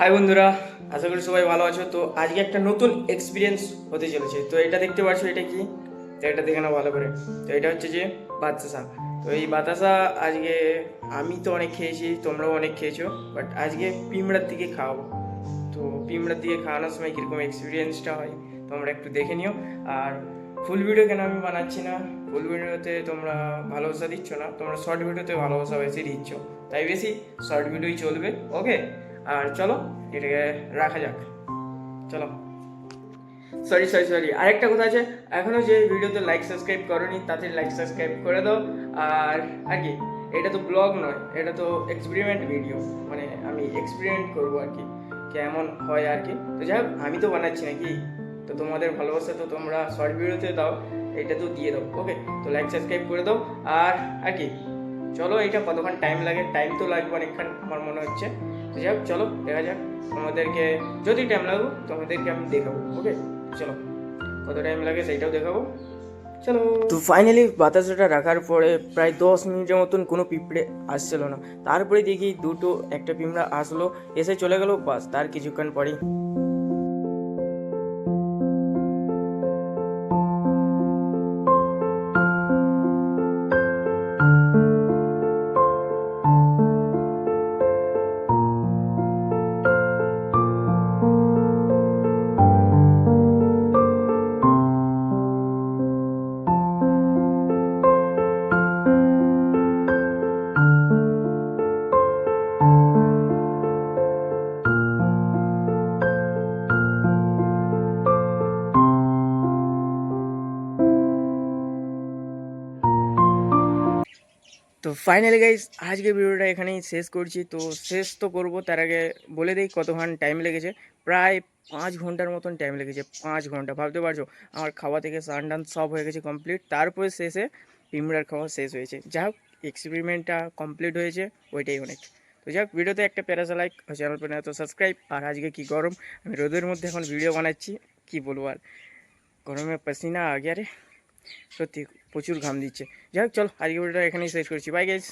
High বন্ধুরা। আশা করি সবাই ভালো আছো। তো আজকে একটা নতুন এক্সপিরিয়েন্স হতে চলেছে। তো এটা দেখতে পাচ্ছ এটা কি? এটা দেখে নাও ভালো করে। তো এটা হচ্ছে যে বাতাসা। তো এই বাতাসা আজকে আমি তো অনেক খেয়েছি, তোমরাও অনেক খেয়েছো বাট আজকে পিমড়ার দিকে খাওয়াবো। তো পিমড়ার দিকে খাওয়ানোর সময় কীরকম এক্সপিরিয়েন্সটা হয়, তোমরা একটু দেখে নিও। আর ফুল ভিডিও কেন আমি বানাচ্ছি না? ফুল ভিডিওতে তোমরা ভালোবাসা দিচ্ছ না। তোমরা শর্ট ভিডিওতে ভালোবাসা বেশি দিচ্ছ। তাই বেশি শর্ট ভিডিওই চলবে ওকে আর চলো, এটাকে রাখা যাক। চলো। সরি সরি সরি আরেকটা কথা আছে। এখনও যে ভিডিওতে লাইক সাবস্ক্রাইব করনি, তাতে লাইক সাবস্ক্রাইব করে দাও। আর আর কি, এটা তো ব্লগ নয়, এটা তো এক্সপেরিমেন্ট ভিডিও মানে আমি এক্সপেরিমেন্ট করব আর কি, কেমন হয় আর কি। তো যাই হোক, আমি তো বানাচ্ছি নাকি? তো তোমাদের ভালোবাসা তো তোমরা শর্ট ভিডিওতে দাও, এটা তো দিয়ে দাও ওকে তো লাইক সাবস্ক্রাইব করে দাও। আর আর কি, চলো, এটা কতক্ষণ টাইম লাগে? টাইম তো লাগবে অনেকক্ষণ, আমার মনে হচ্ছে। তো যাই হোক, চলো, দেখা যাক। তোমাদেরকে, যদি টাইম লাগুক তোমাদেরকে আমি দেখাবো ওকে চলো, কত টাইম লাগে সেইটাও দেখাবো। চলো। তো ফাইনালি বাতাসটা রাখার পরে প্রায় দশ মিনিটের মতন কোনো পিঁপড়ে আসছিল না। তারপরে দেখি দুটো, একটা পিঁপড়া আসলো, এসে চলে গেল, বাস, তার কিছুক্ষণ পরেই। তো ফাইনালি গাইজ আজকে ভিডিওটা এখানেই শেষ করছি। তো শেষ তো করব, তার আগে বলে দিই কতক্ষণ টাইম লেগেছে। প্রায় পাঁচ ঘণ্টার মতন টাইম লেগেছে, পাঁচ ঘণ্টা। ভাবতে পারছ, আমার খাওয়া থেকে স্নান টান সব হয়ে গেছে কমপ্লিট তারপরে শেষে পিমড়ার খাওয়া শেষ হয়েছে। যা হোক এক্সপেরিমেন্টটা কমপ্লিট হয়েছে, ওইটাই অনেক। তো যাই হোক ভিডিওতে একটা প্যারাসা লাইক চ্যানেল পেনে তো সাবস্ক্রাইব আর আজকে কি গরম? আমি রোদের মধ্যে এখন ভিডিও বানাচ্ছি, কি বলব আর? গরমে পাসিনা আগে আরে। সত্যি প্রচুর ঘাম দিচ্ছে। যাই হোক চল আজকে ভিডিওটা এখানেই শেষ করছি। By guys